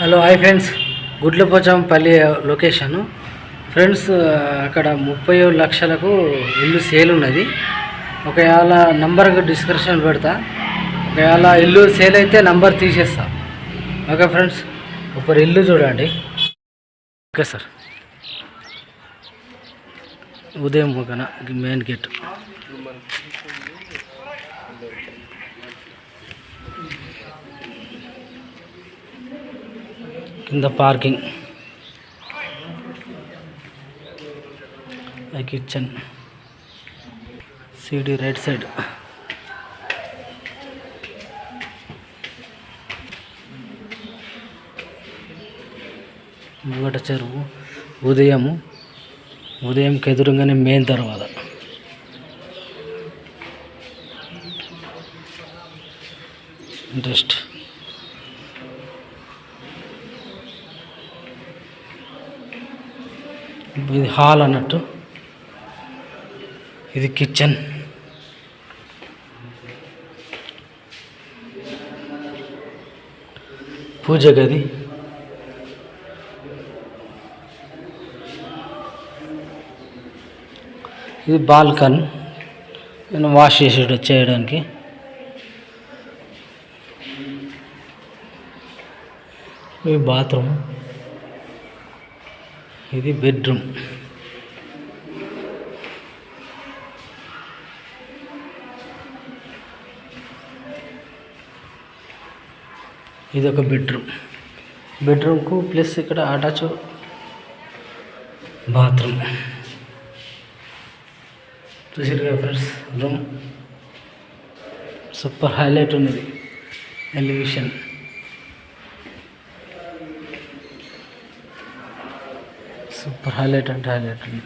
Hello hi friends. Gudlapochampally location. Friends అక్కడ ముప్పై లక్షలకు ఇల్లు సేల్ ఉన్నది. ఒకవేళ నంబర్ డిస్క్రిప్షన్ పెడతా. ఒకవేళ ఇల్లు సేల్ అయితే నంబర్ తీసేస్తా. ఓకే ఫ్రెండ్స్ ఒకరు ఇల్లు చూడండి. Okay sir. ఉదయం ఒకన మెయిన్ గేట్. కింద పార్కింగ్. కిచెన్ సిడి రైట్ సైడ్. ముంగట చెరువు. ఉదయం ఉదయంకి ఎదురుగానే మెయిన్ తర్వాత ఇంట్రెస్ట్ ఇది హాల్ అన్నట్టు. ఇది కిచెన్. పూజ గది. ఇది బాల్కన్. నేను వాష్ చేసేట చేయడానికి. ఇది బాత్రూమ్. ఇది బెడ్రూమ్. ఇది ఒక బెడ్రూమ్. బెడ్రూమ్కు ప్లస్ ఇక్కడ అటాచ్ బాత్రూమ్. చూసారు కదా ఫ్రెండ్స్ రూమ్. సూపర్ హైలైట్ ఉన్నది. ఎలివేషన్. సూపర్ హైలైట్ అంటే హైలైట్ అండి.